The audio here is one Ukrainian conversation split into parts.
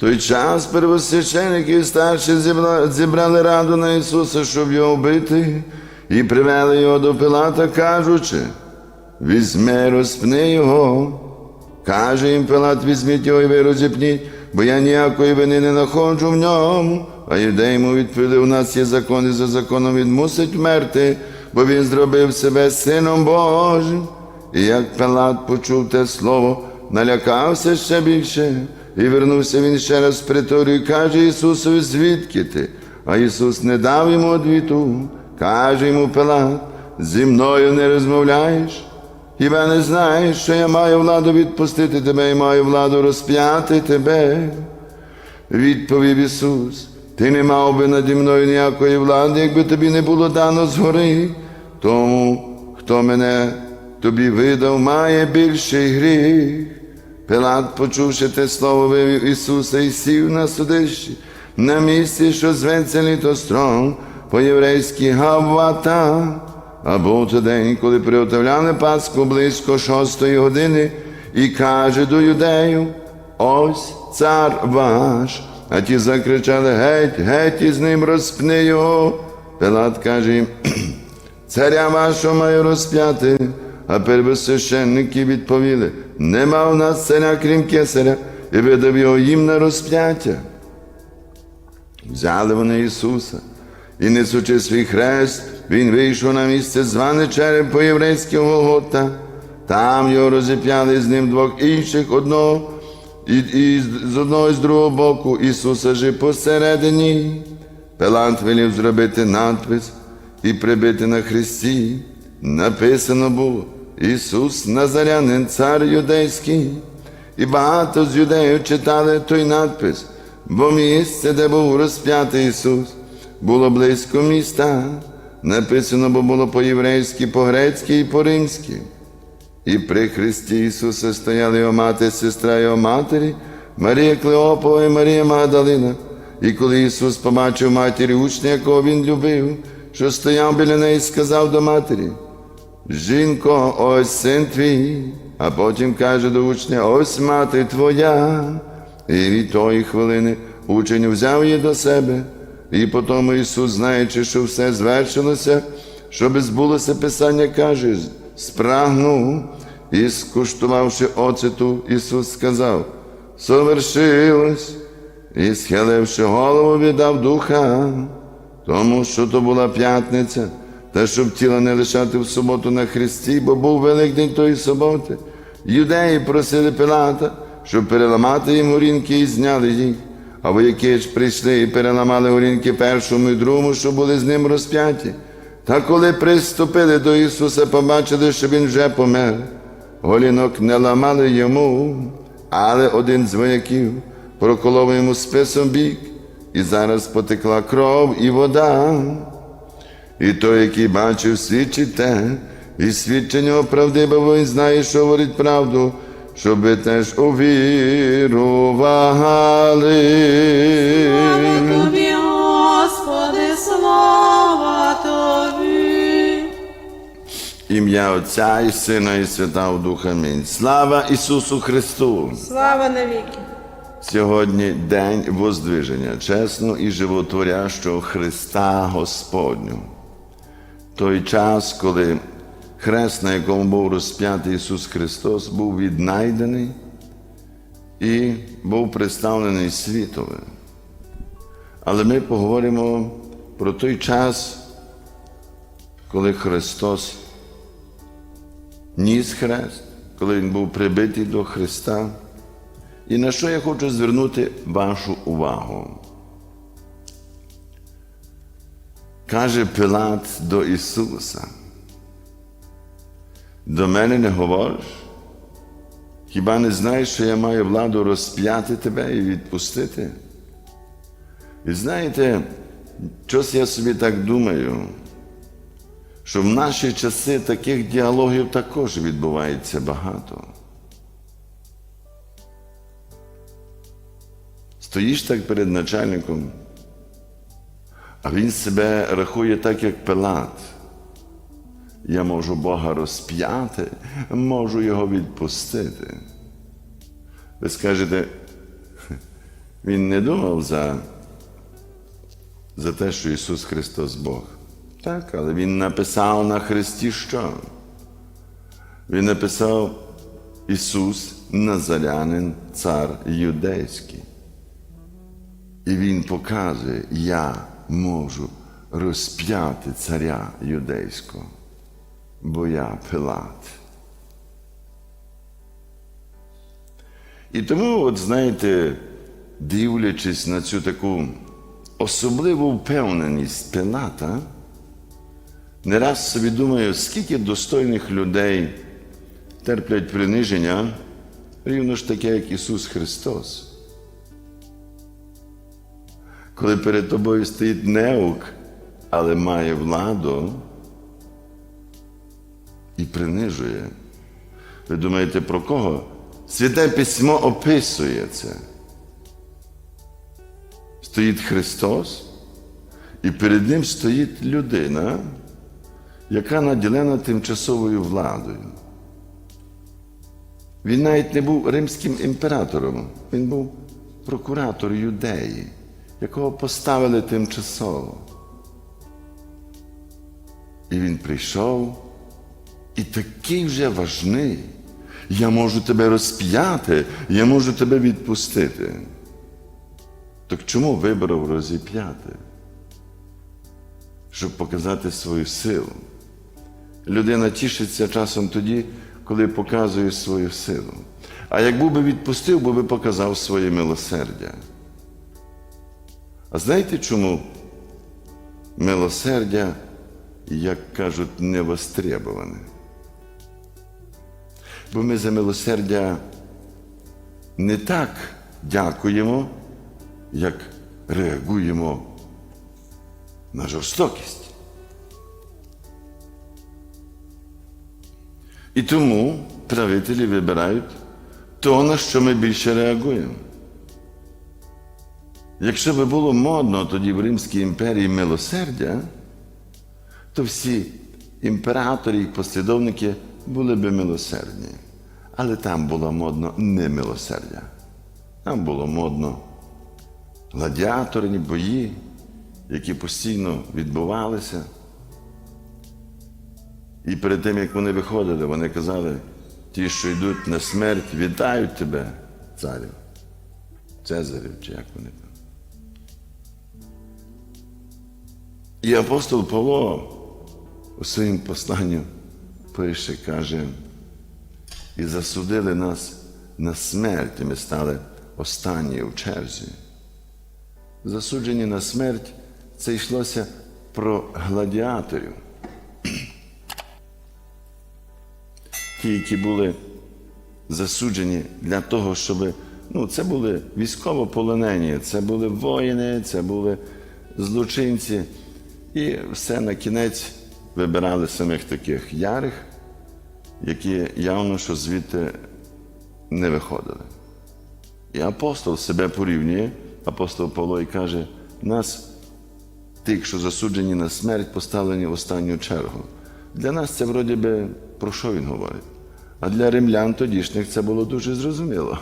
той час первосвященники і старші зібрали раду на Ісуса, щоб його вбити, і привели його до Пилата, кажучи, візьми, розпни його. Каже їм Пилат, візьміть його і ви розіпніть, бо я ніякої вини не знаходжу в ньому. А юдей йому відповіли, у нас є закон, і за законом він мусить вмерти, бо він зробив себе сином Божим. І як Пилат почув те слово, налякався ще більше, і вернувся він ще раз в приторію і каже Ісусові, звідки ти? А Ісус не дав йому одвіту. Каже йому Пилат, зі мною не розмовляєш? Хіба не знаєш, що я маю владу відпустити тебе і маю владу розп'яти тебе? Відповів Ісус, ти не мав би наді мною ніякої влади, якби тобі не було дано згори. Тому, хто мене тобі видав, має більший гріх. Пилат, почувши те слово, вивів Ісуса і сів на судищі, на місці, що зветься літостром, по-єврейськи Гаввата. А був то день, коли приготовляли Пасху близько шостої години, і каже до юдеїв, ось цар ваш. А ті закричали геть, геть із ним розпни його. Пилат каже їм, царя вашого маю розп'яти. А первосвященники відповіли, нема у нас царя, крім кесаря, і видав його їм на розп'яття. Взяли вони Ісуса, і несучи свій хрест, Він вийшов на місце зване череп по єврейськи Голгота. Там його розіп'яли з ним двох інших одного, і, і з одного і з другого боку Ісуса же посередині. Пилат велів зробити надпис і прибити на хресті. Написано було Ісус Назарянин, цар юдейський. І багато з юдеїв читали той надпис, бо місце, де був розп'ятий Ісус, було близько міста. Написано, бо було по-єврейськи, по-грецьки і по-римськи. І при Христі Ісуса стояли його мати, сестра його матері, Марія Клеопова і Марія Магдалина. І коли Ісус побачив матері учня, якого Він любив, що стояв біля неї, сказав до матері, Жінко, ось син твій, а потім каже до учня, ось мати твоя. І від тої хвилини учень взяв її до себе, і потому Ісус, знаючи, що все звершилося, щоб збулося Писання, каже, спрагнув і скуштувавши оцету, Ісус сказав, совершилось, і схиливши голову, віддав духа, тому що то була п'ятниця, та щоб тіла не лишати в суботу на хресті, бо був великдень тої суботи. Юдеї просили Пилата, щоб переламати їм горінки і зняли їх. А вояки ж прийшли і переламали горінки першому і другому, що були з ним розп'яті. Та коли приступили до Ісуса, побачили, що Він вже помер. Голінок не ламали йому, але один з вояків проколов йому списом бік, і зараз потекла кров і вода. І той, який бачив, свідчить те, і свідчення оправдиве, бо він знає, що говорить правду, щоб теж увірували. Тобі, Господи, слава Тобі. Ім'я Отця і Сина, і Святого Духа. Амінь. Слава Ісусу Христу! Слава навіки. Сьогодні день воздвиження, чесного і животворящого Христа Господню. Той час, коли хрест, на якому був розп'ятий Ісус Христос, був віднайдений і був представлений світові. Але ми поговоримо про той час, коли Христос ніс хрест, коли Він був прибитий до Христа. І на що я хочу звернути вашу увагу? Каже Пилат до Ісуса. До мене не говориш? Хіба не знаєш, що я маю владу розп'яти тебе і відпустити? І знаєте, щось я собі так думаю, що в наші часи таких діалогів також відбувається багато. Стоїш так перед начальником, а він себе рахує так, як Пилат. Я можу Бога розп'яти, можу його відпустити. Ви скажете, Він не думав за, за те, що Ісус Христос Бог. Так, але Він написав на Христі що? Він написав Ісус Назарянин, цар юдейський. І Він показує, я можу розп'яти царя юдейського, бо я Пилат. І тому, от знаєте, дивлячись на цю таку особливу впевненість Пилата, не раз собі думаю, скільки достойних людей терплять приниження, рівно ж таке, як Ісус Христос. Коли перед тобою стоїть неук, але має владу і принижує. Ви думаєте, про кого? Святе письмо описує це. Стоїть Христос, і перед Ним стоїть людина, яка наділена тимчасовою владою. Він навіть не був римським імператором, він був прокуратор юдеї, якого поставили тимчасово. І він прийшов і такий вже важний. Я можу тебе розп'яти, я можу тебе відпустити. Так чому вибрав розіп'яти? Щоб показати свою силу. Людина тішиться часом тоді, коли показує свою силу. А як був би відпустив, бо би показав своє милосердя. А знаєте чому милосердя, як кажуть, не востребоване? Бо ми за милосердя не так дякуємо, як реагуємо на жорстокість. І тому правителі вибирають то, на що ми більше реагуємо. Якщо би було модно тоді в Римській імперії милосердя, то всі імператори і послідовники були би милосердні. Але там було модно не милосердя. Там було модно гладіаторні бої, які постійно відбувалися. І перед тим, як вони виходили, вони казали, ті, що йдуть на смерть, вітають тебе, царю, Цезарів, чи як вони там. І апостол Павло у своїм посланню пише, каже, і засудили нас на смерть, і ми стали останні в черзі. Засуджені на смерть це йшлося про гладіаторів. Ті, які були засуджені для того, щоб ну, це були військовополонені, це були воїни, це були злочинці. І все на кінець вибирали самих таких ярих, які явно що звідти не виходили. І апостол себе порівнює, апостол Павло і каже, нас, тих, що засуджені на смерть, поставлені в останню чергу. Для нас це вроді би про що він говорить? А для римлян тодішніх це було дуже зрозуміло.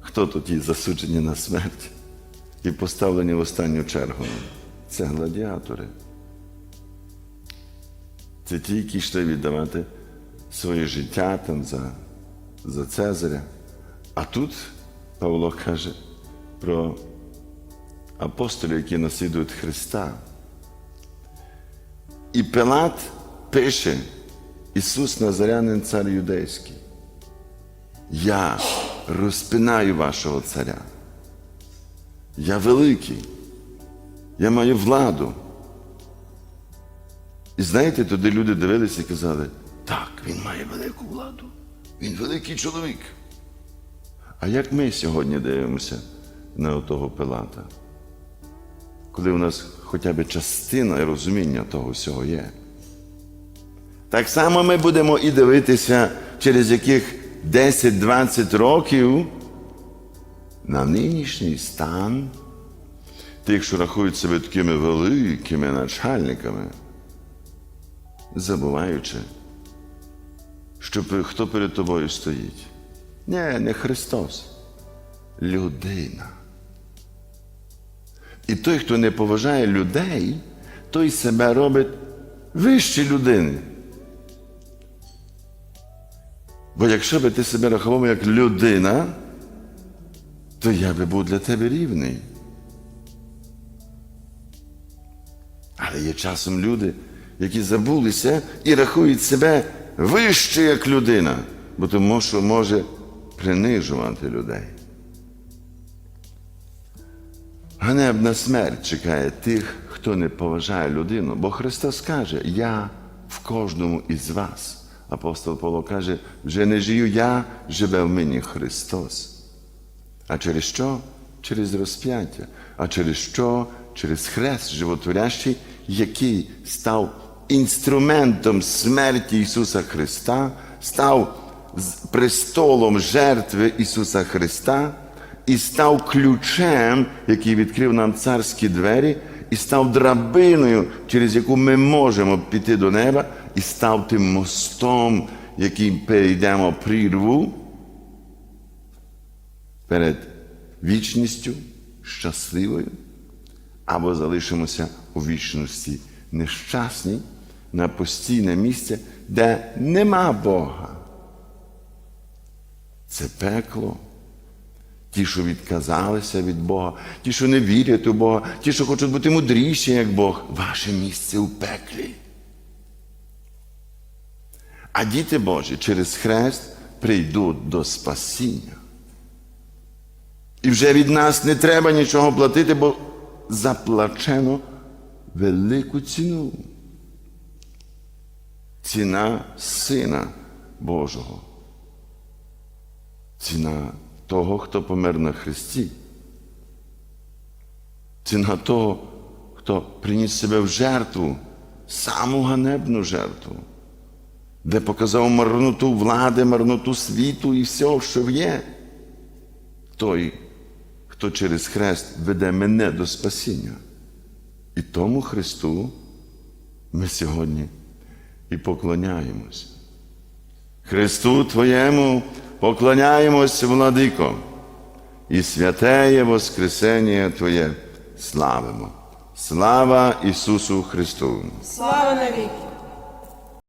Хто тут ті засуджені на смерть і поставлені в останню чергу? Це гладіатори. Це ті, які йшли віддавати своє життя там за, за Цезаря. А тут Павло каже про апостолів, які наслідують Христа. І Пилат пише, Ісус Назарянин, цар юдейський. Я розпинаю вашого царя. Я великий. Я маю владу. І знаєте, туди люди дивилися і казали, так, він має велику владу, він великий чоловік. А як ми сьогодні дивимося на того Пилата? Коли у нас хоча б частина розуміння того всього є. Так само ми будемо і дивитися через яких 10-20 років на нинішній стан тих, що рахують себе такими великими начальниками, забуваючи, що хто перед тобою стоїть. Ні, не Христос, людина. І той, хто не поважає людей, той себе робить вище людини. Бо якщо би ти себе рахував як людина, то я би був для тебе рівний. Але є часом люди, які забулися і рахують себе вище як людина, бо тому що може принижувати людей. Ганебна смерть чекає тих, хто не поважає людину, бо Христос каже, я в кожному із вас. Апостол Павло каже, вже не жию я, живе в мені Христос. А через що? Через розп'яття. А через що? Через хрест животворящий, який став інструментом смерті Ісуса Христа, став престолом жертви Ісуса Христа і став ключем, який відкрив нам царські двері, і став драбиною, через яку ми можемо піти до неба, і став тим мостом, яким перейдемо прірву перед вічністю щасливою, або залишимося у вічності нещасній на постійне місце, де нема Бога. Це пекло. Ті, що відказалися від Бога, ті, що не вірять у Бога, ті, що хочуть бути мудріші, як Бог, ваше місце у пеклі. А діти Божі через хрест прийдуть до спасіння. І вже від нас не треба нічого платити, бо заплачено велику ціну. Ціна Сина Божого. Ціна того, хто помер на Христі. Ціна того, хто приніс себе в жертву, саму ганебну жертву, де показав марноту влади, марноту світу і все, що є. Той, хто через хрест веде мене до спасіння. І тому Христу ми сьогодні і поклоняємося. Христу Твоєму поклоняємось, владико, і святеє Воскресення Твоє славимо. Слава Ісусу Христу! Слава навіки!